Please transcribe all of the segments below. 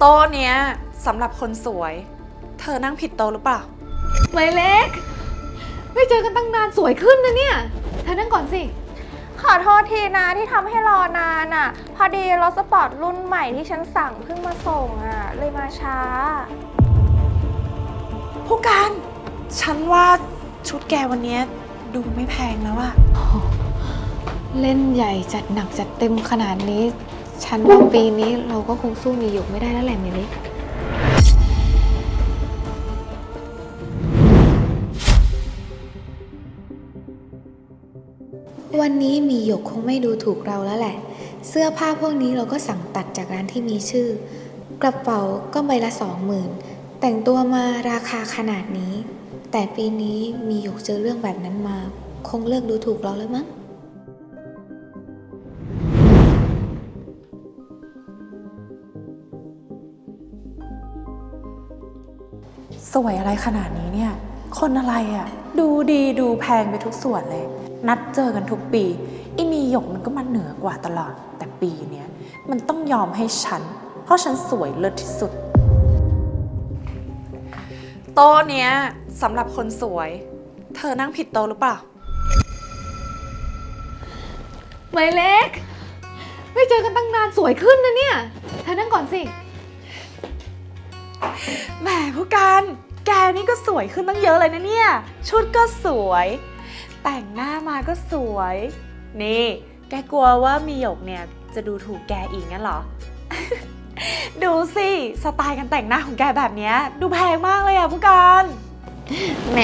โต๊ะเนี้ยสำหรับคนสวย เธอนั่งผิดโต๊ะหรือเปล่าไมเล็ก ไม่เจอกันตั้งนานสวยขึ้นนะเนี่ยเธอนั่งก่อนสิ ขอโทษทีนะที่ทำให้รอนานอะ พอดีรถสปอร์ตรุ่นใหม่ที่ฉันสั่งเพิ่งมาส่งอะ เลยมาช้า ผู้การ ฉันว่าชุดแกวันเนี้ยดูไม่แพงแล้วอะเล่นใหญ่จัดหนักจัดเต็มขนาดนี้ ฉันว่าปีนี้เราก็คงสู้มีหยกไม่ได้แล้วแหละเมล็กวันนี้มีหยกคงไม่ดูถูกเราแล้วแหละ เสื้อผ้าพวกนี้เราก็สั่งตัดจากร้านที่มีชื่อ กระเป๋าก็ใบละสองหมื่นแต่งตัวมาราคาขนาดนี้ แต่ปีนี้มีหยกเจอเรื่องแบบนั้นมา คงเลิกดูถูกเราแล้วมั้ง สวยอะไรขนาดนี้เนี่ย คนอะไรอะดูดีดูแพงไปทุกส่วนเลย นัดเจอกันทุกปีอีมีหยกมันก็มาเหนือกว่าตลอด แต่ปีเนี้ยมันต้องยอมให้ฉัน เพราะฉันสวยเลิศที่สุด โต๊ะเนี้ยสำหรับคนสวย เธอนั่งผิดโต๊ะหรือเปล่า ไมเล็ก ไม่เจอกันตั้งนานสวยขึ้นนะเนี่ยเธอนั่งก่อนสิ แหมผู้การ แกนี่ก็สวยขึ้นตั้งเยอะเลยนะเนี่ย ชุดก็สวย แต่งหน้ามาก็สวย นี่ แกกลัวว่ามีหยกเนี่ยจะดูถูกแกอีกงั้นเหรอ ดูสิ สไตล์การแต่งหน้าของแกแบบเนี้ยดูแพงมากเลยอะผู้การ แหม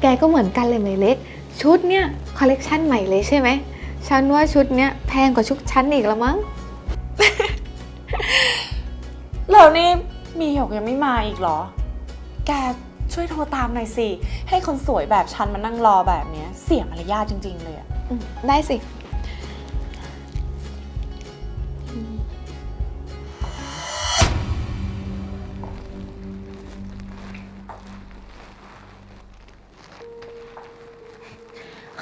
แกก็เหมือนกันเลยไมเล็ก ชุดเนี่ยคอลเลกชันใหม่เลยใช่ไหม ฉันว่าชุดเนี้ยแพงกว่าชุดฉันอีกแล้วมั้ง แล้วนี่ มีหยกยังไม่มาอีกเหรอ แกช่วยโทรตามหน่อยสิ ให้คนสวยแบบฉันมานั่งรอแบบเนี้ย เสียมารยาทจริง ๆ เลยอะอืมได้สิ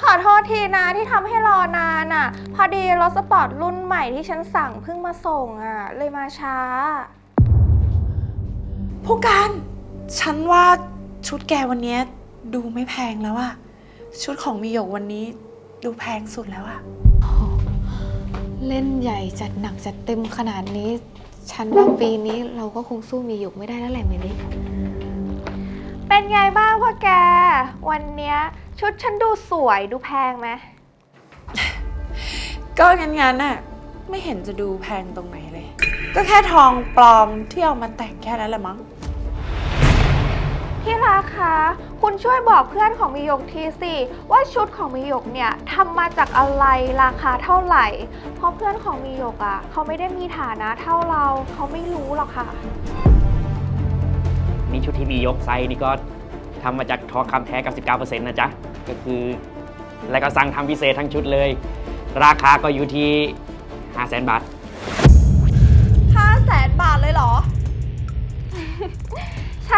ขอโทษทีนะที่ทำให้รอนานอะ พอดีรถสปอร์ตรุ่นใหม่ที่ฉันสั่งเพิ่งมาส่งอะ เลยมาช้า ผู้การ ฉันว่าชุดแกวันเนี้ยดูไม่แพงแล้วอะชุดของมีหยกวันนี้ดูแพงสุดแล้วอะเล่นใหญ่จัดหนักจัดเต็มขนาดนี้ ฉันว่าปีนี้เราก็คงสู้มีหยกไม่ได้แล้วแหละเมเล็กเป็นไงบ้างพ่อแก วันเนี้ยชุดฉันดูสวยดูแพงไหมก็งั้นงั้นๆน่ะไม่เห็นจะดูแพงตรงไหนเลย ก็แค่ทองปลอมที่เอามาแต่งแค่นั้นแหละมั้ง พี่รักคะคุณช่วยบอกเพื่อนของมิยกทีสิว่าชุดของมิยกเนี่ยทำมาจากอะไรราคาเท่าไหร่ เพราะเพื่อนของมิยกอะ่ะเขาไม่ได้มีฐานะเท่าเราเขาไม่รู้หรอกค่ะ นี่ชุดที่มียกไซส์นี่ก็ทำมาจากทองคำแท้กับ 19%นะจ๊ะ ก็คือ แล้วก็สั่งทำพิเศษทั้งชุดเลย ราคาก็อยู่ที่ 500,000 บาท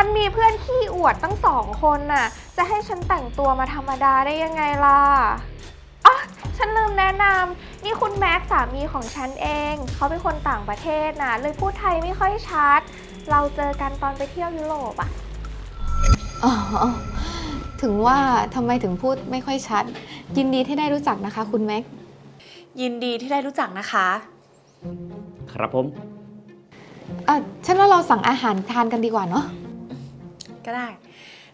ฉันมีเพื่อนขี้อวดตั้งสองคนน่ะ จะให้ฉันแต่งตัวมาธรรมดาได้ยังไงล่ะอ๋อฉันลืมแนะนำนี่คุณแม็กซ์สามีของฉันเอง เขาเป็นคนต่างประเทศน่ะ เลยพูดไทยไม่ค่อยชัด เราเจอกันตอนไปเที่ยวยุโรปอะอ๋อ ถึงว่าทำไมถึงพูดไม่ค่อยชัด ยินดีที่ได้รู้จักนะคะ คุณแม็กยินดีที่ได้รู้จักนะคะ ครับผมอะฉันว่าเราสั่งอาหารทานกันดีกว่าเนาะ ก็ได้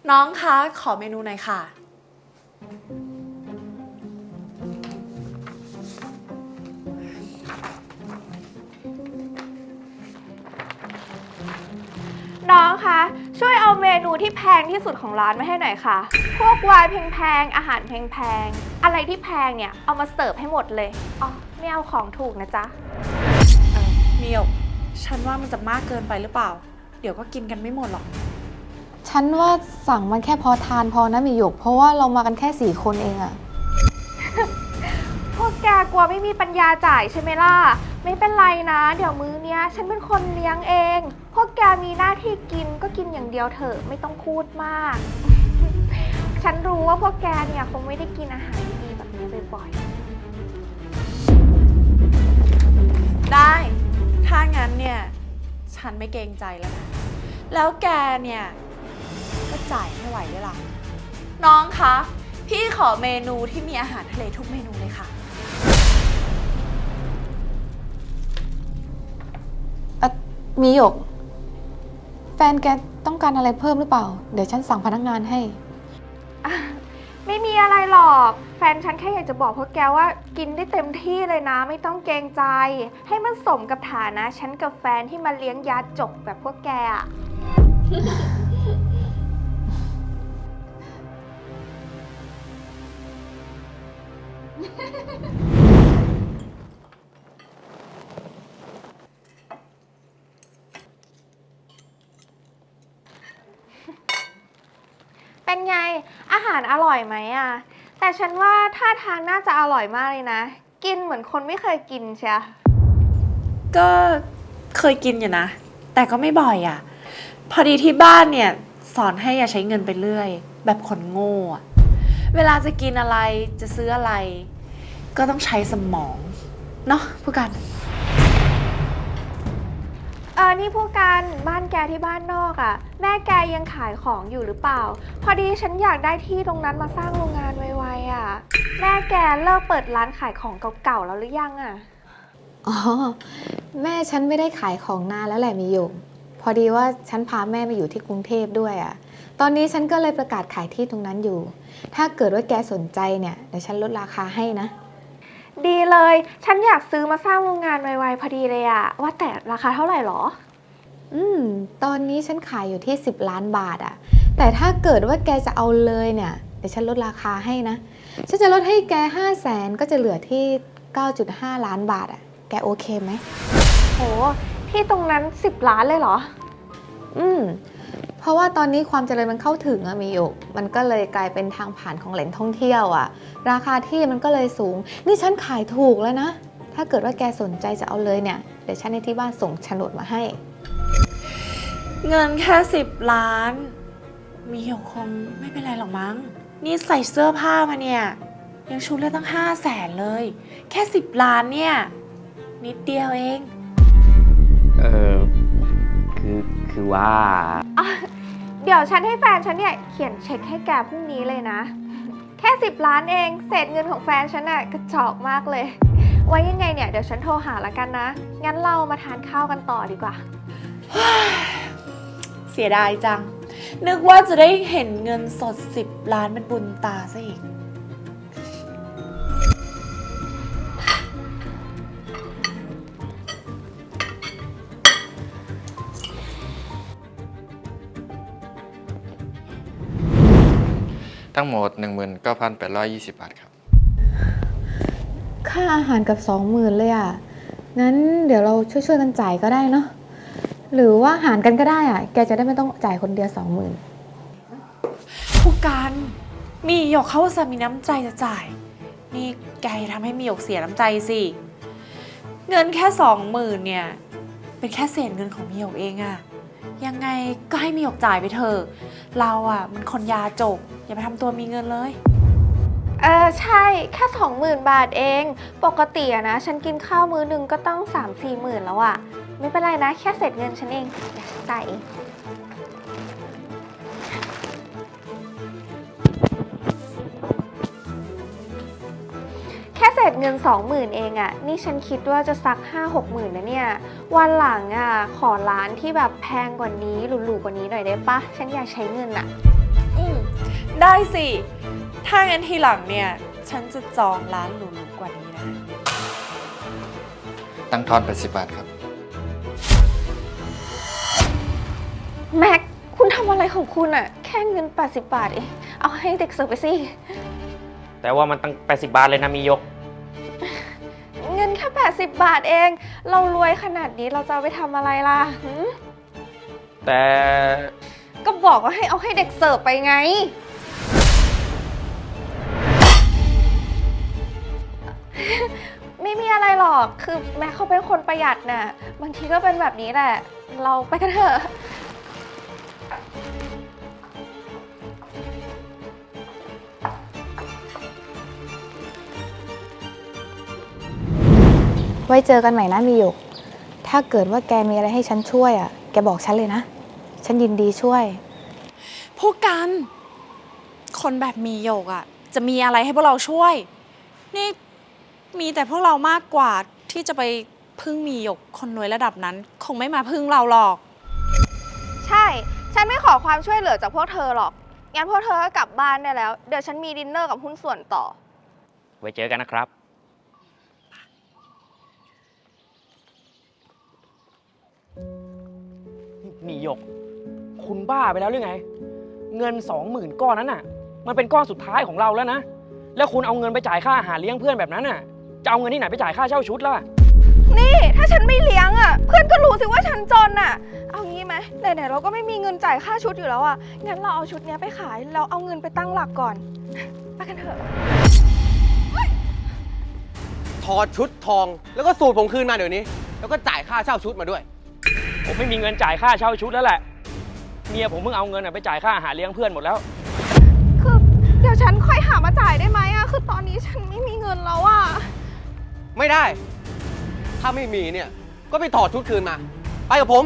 น้องคะขอเมนูหน่อยค่ะ น้องคะ ช่วยเอาเมนูที่แพงที่สุดของร้านมาให้หน่อยค่ะ พวกไวน์แพงๆอาหารแพงๆอะไรที่แพงเนี่ยเอามาเสิร์ฟให้หมดเลยอ๋อไม่เอาของถูกนะจ๊ะ เออมีหยกฉันว่ามันจะมากเกินไปหรือเปล่า เดี๋ยวก็กินกันไม่หมดหรอก ฉันว่าสั่งมันแค่พอทานพอนะมีหยก เพราะว่าเรามากันแค่สี่คนเองอะพวกแกกลัวไม่มีปัญญาจ่ายใช่ไหมล่ะ ไม่เป็นไรนะ เดี๋ยวมื้อเนี้ย ฉันเป็นคนเลี้ยงเอง พวกแกมีหน้าที่กินก็กินอย่างเดียวเถอะไม่ต้องพูดมาก ฉันรู้ว่าพวกแกเนี่ยคงไม่ได้กินอาหารดีๆแบบนี้บ่อยๆ ได้ ถ้างั้นเนี่ย ฉันไม่เกรงใจแล้วนะแล้วแกเนี่ยก็ จ่ายไม่ไหวด้วยล่ะ น้องคะ พี่ขอเมนูที่มีอาหารทะเลทุกเมนูเลยค่ะเอ่อมีหยก แฟนแกต้องการอะไรเพิ่มหรือเปล่า เดี๋ยวฉันสั่งพนักงานให้ ไม่มีอะไรหรอก แฟนฉันแค่อยากจะบอกพวกแกว่ากินได้เต็มที่เลยนะ ไม่ต้องเกรงใจ ให้มันสมกับฐานะ ฉันกับแฟนที่มาเลี้ยงยาจกแบบพวกแกอะ ไง อาหารอร่อยไหมอะแต่ฉันว่าท่าทางน่าจะอร่อยมากเลยนะ กินเหมือนคนไม่เคยกินเชียก็เคยกินอยู่นะ แต่ก็ไม่บ่อยอะ่ะ พอดีที่บ้านเนี่ย สอนให้อย่าใช้เงินไปเรื่อย แบบคนโง่อะเวลาจะกินอะไรจะซื้ออะไร ก็ต้องใช้สมอง เนาะผู้กัน เออนี่พวกกันบ้านแกที่บ้านนอกอะ่ะ แม่แกยังขายของอยู่หรือเปล่า พอดีฉันอยากได้ที่ตรงนั้นมาสร้างโรงงานไวๆอะ่ะ แม่แกเลิกเปิดร้านขายของเก่าๆแล้วหรือยังอะ่ะ อ๋อ แม่ฉันไม่ได้ขายของนานแล้วแหละมีหยกพอดีว่าฉันพาแม่มาอยู่ที่กรุงเทพด้วยอะ่ะ ตอนนี้ฉันก็เลยประกาศขายที่ตรงนั้นอยู่ ถ้าเกิดว่าแกสนใจเนี่ยเดี๋ยวฉันลดราคาให้นะ ดีเลย ฉันอยากซื้อมาสร้างโรงงานไวๆพอดีเลยอะ่ะว่าแต่ราคาเท่าไหร่หรอ อืม ตอนนี้ฉันขายอยู่ที่ 10 ล้านบาทอะแต่ถ้าเกิดว่าแกจะเอาเลยเนี่ย เดี๋ยวฉันลดราคาให้นะ ฉันจะลดให้แก 5 0 0แสนก็จะเหลือที่ 9.5 ล้านบาทอะแกโอเคไหม โห ที่ตรงนั้น 10 ล้านเลยเหรอ อืม เพราะว่าตอนนี้ความเจริญมันเข้าถึงอะมีอยู่มันก็เลยกลายเป็นทางผ่านของแหล่งท่องเที่ยวอะราคาที่มันก็เลยสูง นี่ฉันขายถูกแล้วนะ ถ้าเกิดว่าแกสนใจจะเอาเลยเนี่ย เดี๋ยวฉันในที่บ้านส่งโฉนดมาให้ เงินแค่สิบล้าน มีหยกคงไม่เป็นไรหรอกมั้ง นี่ใส่เสื้อผ้ามาเนี่ย ยังชุดเลยตั้งห้าแสนเลย แค่สิบล้านเนี่ย นิดเดียวเอง คือคือว่า เดี๋ยวฉันให้แฟนฉันเนี่ยเขียนเช็คให้แกพรุ่งนี้เลยนะ แค่10ล้านเองเศษเงินของแฟนฉันน่ะกระจอกมากเลย ไว้ยังไงเนี่ยเดี๋ยวฉันโทรหาละกันนะ งั้นเรามาทานข้าวกันต่อดีกว่า เสียดายจัง นึกว่าจะได้เห็นเงินสด 10 ล้านเป็นบุญตาซะอีก ทั้งหมด 19,820 บาทครับ ค่าอาหารกับสองหมื่นเลยอะ งั้นเดี๋ยวเราช่วยๆกันจ่ายก็ได้เนาะ หรือว่าหารกันก็ได้อะ แกจะได้ไม่ต้องจ่ายคนเดียวสองหมื่นผู้การมีหยกเขาอุตสาห์มีน้ำใจจะจ่าย นี่แกอย่าทำให้มีหยกเสียน้ำใจสิ เงินแค่สองหมื่นเนี่ย เป็นแค่เศษเงินของมีหยกเองอะ ยังไงก็ให้มีหยกจ่ายไปเถอะ เราอะมันคนยาจก อย่าไปทำตัวมีเงินเลย เออใช่แค่สองหมื่นบาทเอง ปกติอะนะ ฉันกินข้าวมื้อหนึงก็ต้องสามสี่หมื่นแล้วอะไม่เป็นไรนะ แค่เสร็จเงินฉันเองอย่ายเอง แค่เศษเงิน 20,000 เองอะนี่ฉันคิดว่าจะซัก 5-6หมื่นนะเนี่ย วันหลังอะขอร้านที่แบบแพงกว่านี้หรูๆกว่านี้หน่อยได้ปะฉันอยากใช้เงินอะอืมได้สิ ถ้างั้นทีหลังเนี่ย ฉันจะจองร้านหรูๆกว่านี้นะ ตั้งทอน80บาทครับ แม็ก คุณทำอะไรของคุณอะแค่เงิน 80 บาทเองเอาให้เด็กเสิร์ฟไปสิ แต่ว่ามันตั้ง 80 บาทเลยนะมีหยก เงินแค่ 80 บาทเอง เรารวยขนาดนี้เราจะเอาไปทำอะไรล่ะหืมแต่ก็บอกว่าให้เอาให้เด็กเสิร์ฟไปไง ไม่มีอะไรหรอก คือแม็กเขาเป็นคนประหยัดน่ะ บางทีก็เป็นแบบนี้แหละ เราไปกันเถอะ ไว้เจอกันใหม่นะมีหยกถ้าถ้าเกิดว่าแกมีอะไรให้ฉันช่วยอะ แกบอกฉันเลยนะ ฉันยินดีช่วย ผู้กัน คนแบบมีโยกอะจะมีอะไรให้พวกเราช่วย นี่มีแต่พวกเรามากกว่าที่จะไปพึ่งมีโยกคนรวยระดับนั้น คงไม่มาพึ่งเราหรอก ใช่ ฉันไม่ขอความช่วยเหลือจากพวกเธอหรอก งั้นพวกเธอก็กลับบ้านได้แล้ว เดี๋ยวฉันมีดินเนอร์กับหุ้นส่วนต่อ ไว้เจอกันนะครับ หยก คุณบ้าไปแล้วหรือไง เงินสองหมื่นก้อนนั้นน่ะ มันเป็นก้อนสุดท้ายของเราแล้วนะ แล้วคุณเอาเงินไปจ่ายค่าอาหารเลี้ยงเพื่อนแบบนั้นน่ะ จะเอาเงินที่ไหนไปจ่ายค่าเช่าชุดล่ะ นี่ถ้าฉันไม่เลี้ยงอะ เพื่อนก็รู้สิว่าฉันจนอะ เอางี้ไหมไหนๆเราก็ไม่มีเงินจ่ายค่าชุดอยู่แล้วอะ งั้นเราเอาชุดเนี้ยไปขาย เราเอาเงินไปตั้งหลักก่อนไปกันเถอะ ถอดชุดทอง แล้วก็สูตรผมคืนมาเดี๋ยวนี้ แล้วก็จ่ายค่าเช่าชุดมาด้วย ผมไม่มีเงินจ่ายค่าเช่าชุดแล้วแหละ เมียผมเพิ่งเอาเงินน่ะไปจ่ายค่าอาหารเลี้ยงเพื่อนหมดแล้ว คือเดี๋ยวฉันค่อยหามาจ่ายได้ไหมอะคือตอนนี้ฉันไม่มีเงินแล้วอะไม่ได้ ถ้าไม่มีเนี่ย ก็ไปถอดชุดคืนมา ไปกับผม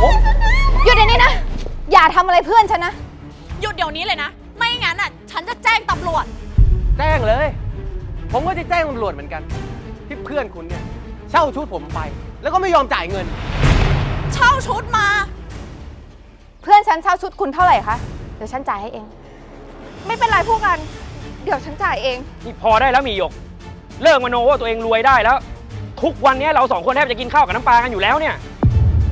ผมหยุดเดี๋ยวนี้นะ อย่าทำอะไรเพื่อนฉันนะ หยุดเดี๋ยวนี้เลยนะ ไม่งั้นอะฉันจะแจ้งตำรวจ แจ้งเลย ผมก็จะแจ้งตำรวจเหมือนกัน ที่เพื่อนคุณเนี่ย เช่าชุดผมไป แล้วก็ไม่ยอมจ่ายเงินเช่าชุดมา เพื่อนฉันเช่าชุดคุณเท่าไหร่คะ เดี๋ยวฉันจ่ายให้เอง ไม่เป็นไรพวกกัน เดี๋ยวฉันจ่ายเอง นี่พอได้แล้วหมีหยก เลิกมโนว่าตัวเองรวยได้แล้ว ทุกวันนี้เราสองคนแทบจะกินข้าวกับน้ำปลากันอยู่แล้วเนี่ย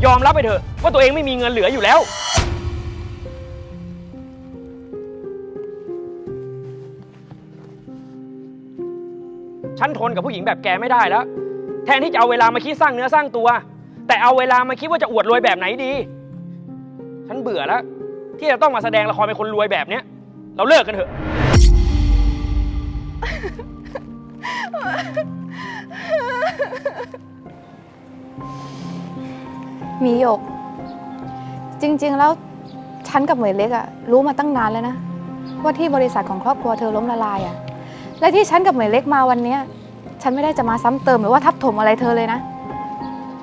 ยอมรับไปเถอะว่าตัวเองไม่มีเงินเหลืออยู่แล้ว ฉันทนกับผู้หญิงแบบแกไม่ได้แล้ว แทนที่จะเอาเวลามาคิดสร้างเนื้อสร้างตัว แต่เอาเวลามาคิดว่าจะอวดรวยแบบไหนดี ฉันเบื่อแล้ว ที่จะต้องมาแสดงละครเป็นคนรวยแบบเนี้ย เราเลิกกันเถอะ มีหยก จริง ๆ แล้วฉันกับเหมยเล็กอะรู้มาตั้งนานแล้วนะ ว่าที่บริษัทของครอบครัวเธอล้มละลายอะและที่ฉันกับเหมยเล็กมาวันเนี้ย ฉันไม่ได้จะมาซ้ำเติมหรือว่าทับถมอะไรเธอเลยนะ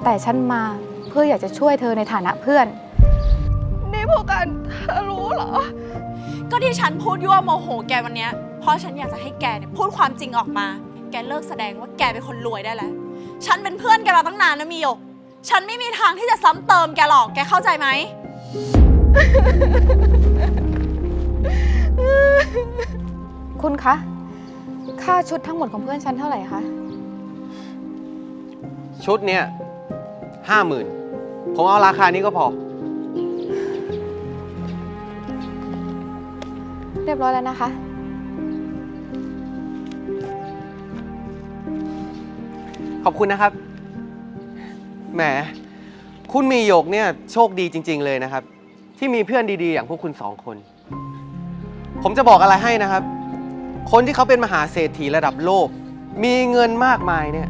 แต่ฉันมาเพื่ออยากจะช่วยเธอในฐานะเพื่อน นี่พวกกันเธอรู้เหรอ ก็ที่ฉันพูดยั่วโมโหแกวันเนี้ยเพราะฉันอยากจะให้แกเนี่ยพูดความจริงออกมา แกเลิกแสดงว่าแกเป็นคนรวยได้แล้ว ฉันเป็นเพื่อนแกมาตั้งนานนะมีโยกฉันไม่มีทางที่จะซ้ำเติมแกหรอกแกเข้าใจไหม คุณคะ ค่าชุดทั้งหมดของเพื่อนฉันเท่าไหร่คะ ชุดเนี่ย ห้าหมื่นผมเอาราคานี้ก็พอ เรียบร้อยแล้วนะคะ ขอบคุณนะครับ แหม คุณมีหยกเนี่ยโชคดีจริง ๆ เลยนะครับ ที่มีเพื่อนดี ๆ อย่างพวกคุณสองคน ผมจะบอกอะไรให้นะครับ คนที่เขาเป็นมหาเศรษฐีระดับโลก มีเงินมากมายเนี่ย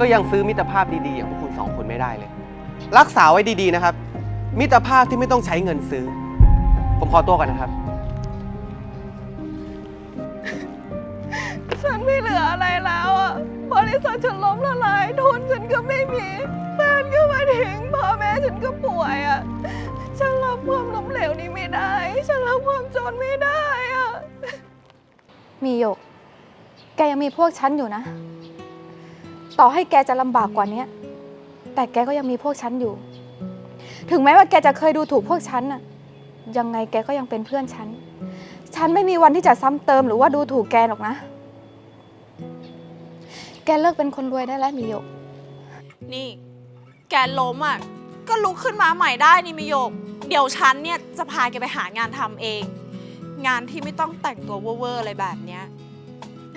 ก็ยังซื้อมิตรภาพดี ๆ อย่างพวกคุณสองคน ไม่ได้เลย รักษาไว้ดีๆนะครับ มิตรภาพที่ไม่ต้องใช้เงินซื้อ ผมขอตัวก่อนนะครับ ฉันไม่เหลืออะไรแล้วอะ บริษัทฉันล้มละลายทุนฉันก็ไม่มีแฟนก็มาทิ้งพ่อแม่ฉันก็ป่วยอะ ฉันรับความล้มเหลวนี้ไม่ได้ ฉันรับความจนไม่ได้อะ มีหยก แกยังมีพวกฉันอยู่นะ ต่อให้แกจะลำบากกว่านี้ แต่แกก็ยังมีพวกฉันอยู่ ถึงแม้ว่าแกจะเคยดูถูกพวกฉันน่ะ ยังไงแกก็ยังเป็นเพื่อนฉัน ฉันไม่มีวันที่จะซ้ำเติมหรือว่าดูถูกแกหรอกนะ แกเลิกเป็นคนรวยได้แล้วมีหยก นี่ แกล้มอะ ก็ลุกขึ้นมาใหม่ได้นี่มิโยก เดี๋ยวฉันเนี่ยจะพาแกไปหางานทำเอง งานที่ไม่ต้องแต่งตัวเวอร์ๆอะไรแบบเนี้ย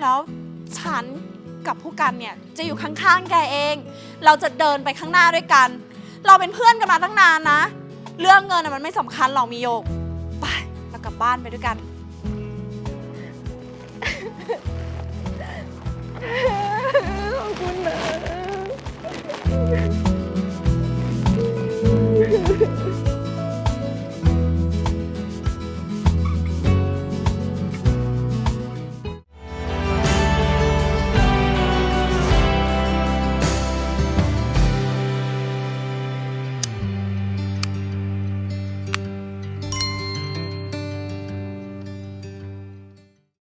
แล้วฉัน กับผู้กันเนี่ยจะอยู่ข้างๆแกเอง เราจะเดินไปข้างหน้าด้วยกัน เราเป็นเพื่อนกันมาตั้งนานนะ เรื่องเงินน่ะมันไม่สำคัญหรอกมิโยก ไปเรากลับบ้านไปด้วยกัน